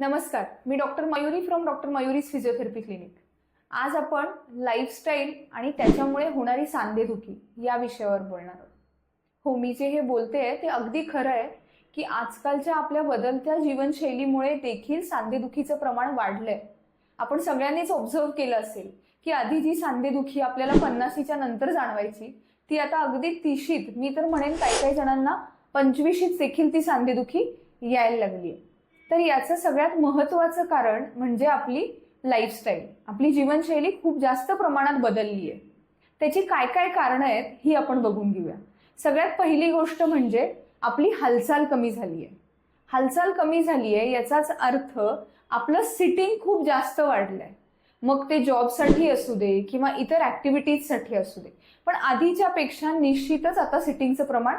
नमस्कार मी doctor Mayuri from doctor Mayuri's physiotherapy clinic आज आपण लाईफस्टाईल आणि त्याच्यामुळे होणारी सांधेदुखी या विषयावर बोलणार आहोत. हो मी जे हे बोलते आहे ते अगदी खरं आहे की आजकालच्या आपल्या बदलत्या जीवनशैलीमुळे देखील सांधेदुखीचं प्रमाण वाढलंय. आपण सगळ्यांनीच ऑब्झर्व केलं असेल की आधी जी सांधेदुखी आपल्याला पन्नासीच्या नंतर जाणवायची ती आता अगदी तिशीत मी तर म्हणेन काही काही जणांना पंचवीशीत देखील ती सांधेदुखी यायला लागली आहे तर याचं सगळ्यात महत्त्वाचं कारण म्हणजे आपली लाईफस्टाईल आपली जीवनशैली खूप जास्त प्रमाणात बदलली आहे. त्याची काय काय कारणं आहेत ही आपण बघून घेऊया. सगळ्यात पहिली गोष्ट म्हणजे आपली हालचाल कमी झाली आहे हालचाल कमी झाली आहे याचाच अर्थ आपलं सिटिंग खूप जास्त वाढलं आहे मग ते जॉबसाठी असू दे किंवा इतर ॲक्टिव्हिटीजसाठी असू दे. पण आधीच्या पेक्षा निश्चितच आता सिटिंगचं प्रमाण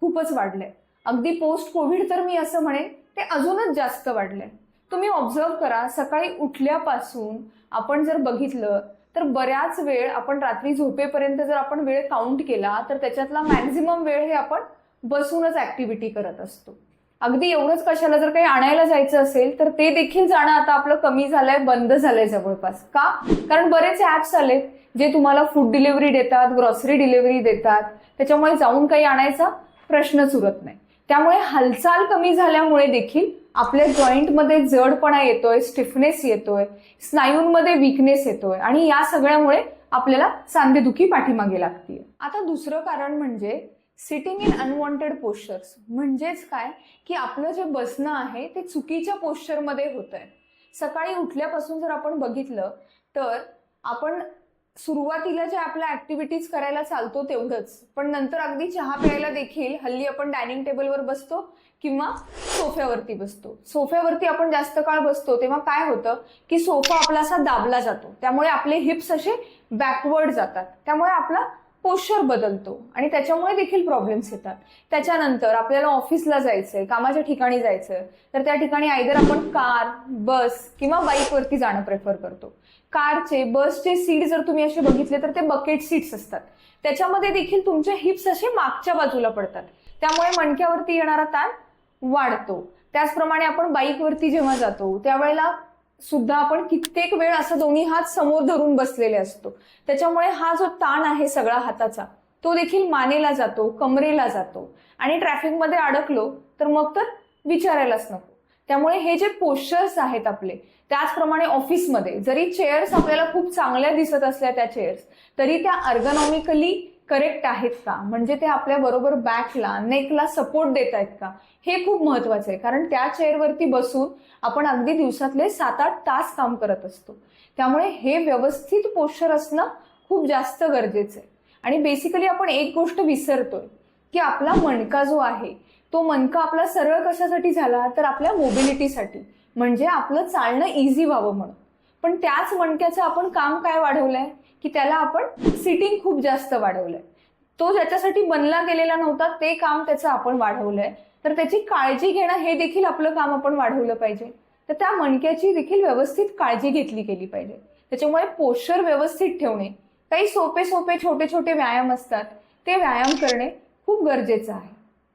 खूपच वाढलंय. अगदी पोस्ट कोविड तर मी असं म्हणेन ते अजूनच जास्त वाढलंय तुम्ही ऑब्झर्व करा सकाळी उठल्यापासून आपण जर बघितलं तर बऱ्याच वेळ आपण रात्री झोपेपर्यंत जर आपण वेळ काउंट केला तर त्याच्यातला मॅक्झिमम वेळ हे आपण बसूनच ऍक्टिव्हिटी करत असतो. अगदी एवढंच कशाला जर काही आणायला जायचं असेल तर ते देखील जाणं आता आपलं कमी झालंय बंद झालंय जवळपास. का? कारण बरेच ऍप्स आलेत जे तुम्हाला फूड डिलिव्हरी देतात ग्रॉसरी डिलिव्हरी देतात त्याच्यामुळे जाऊन काही आणायचा प्रश्नच उरत नाही. त्यामुळे हालचाल कमी झाल्यामुळे देखील आपल्या जॉईंटमध्ये जडपणा येतोय स्टिफनेस येतोय स्नायूंमध्ये विकनेस येतोय आणि या सगळ्यामुळे आपल्याला सांधेदुखी पाठीमागे लागते आता दुसरं कारण म्हणजे सिटिंग इन अनवॉन्टेड पोश्चर्स म्हणजेच काय? की आपलं जे बसणं आहे ते चुकीच्या पोश्चरमध्ये होत आहे सकाळी उठल्यापासून जर आपण बघितलं तर आपण सुरुवातीला जे आपल्या ऍक्टिव्हिटीज करायला चालतो तेवढंच. पण नंतर अगदी चहा प्यायला देखील हल्ली आपण डायनिंग टेबलवर बसतो किंवा सोफ्यावरती बसतो. सोफ्यावरती आपण जास्त काळ बसतो तेव्हा काय होतं की सोफा आपला असा दाबला जातो. त्यामुळे आपले हिप्स असे बॅकवर्ड जातात. त्यामुळे आपला पोश्चर बदलतो आणि त्याच्यामुळे देखील प्रॉब्लेम्स येतात. त्याच्यानंतर आपल्याला ऑफिसला जायचंय कामाच्या ठिकाणी जायचंय तर त्या ठिकाणी आयदर आपण कार बस किंवा बाईकवरती जाणं प्रेफर करतो. कारचे बसचे सीट जर तुम्ही असे बघितले तर ते बकेट सीट्स असतात. त्याच्यामध्ये देखील तुमचे हिप्स असे मागच्या बाजूला पडतात. त्यामुळे मणक्यावरती येणारा ताण वाढतो. त्याचप्रमाणे आपण बाईकवरती जेव्हा जातो त्यावेळेला सुद्धा आपण कित्येक वेळ असं दोन्ही हात समोर धरून बसलेले असतो. त्याच्यामुळे हा जो ताण आहे सगळा हाताचा तो देखील मानेला जातो कमरेला जातो. आणि ट्रॅफिकमध्ये अडकलो तर मग तर विचारायलाच नको. त्यामुळे हे जे पोश्चर्स आहेत आपले त्याचप्रमाणे ऑफिसमध्ये जरी चेअर्स आपल्याला खूप चांगल्या दिसत असल्या त्या चेअर्स तरी त्या अर्गनॉमिकली करेक्ट आहेत का? म्हणजे ते आपल्या बरोबर बॅकला नेकला सपोर्ट देत आहेत का? हे खूप महत्वाचं आहे. कारण त्या चेअरवरती बसून आपण अगदी दिवसातले सात आठ तास काम करत असतो. त्यामुळे हे व्यवस्थित पोश्चर असणं खूप जास्त गरजेचं आहे. आणि बेसिकली आपण एक गोष्ट विसरतोय की आपला मणका जो आहे तो मनका आपला सरळ कशासाठी झाला? तर आपल्या मोबिलिटीसाठी म्हणजे आपलं चालणं इझी व्हावं म्हणून. पण त्याच मणक्याचं आपण काम काय वाढवलंय? की त्याला आपण सिटिंग खूप जास्त वाढवलंय. तो ज्याच्यासाठी बनला गेलेला नव्हता ते काम त्याचं आपण वाढवलंय. तर त्याची काळजी घेणं हे देखील आपलं काम आपण वाढवलं पाहिजे. तर त्या मणक्याची देखील व्यवस्थित काळजी घेतली गेली पाहिजे. त्याच्यामुळे पोश्चर व्यवस्थित ठेवणे काही सोपे सोपे छोटे छोटे व्यायाम असतात ते व्यायाम करणे खूप गरजेचं आहे.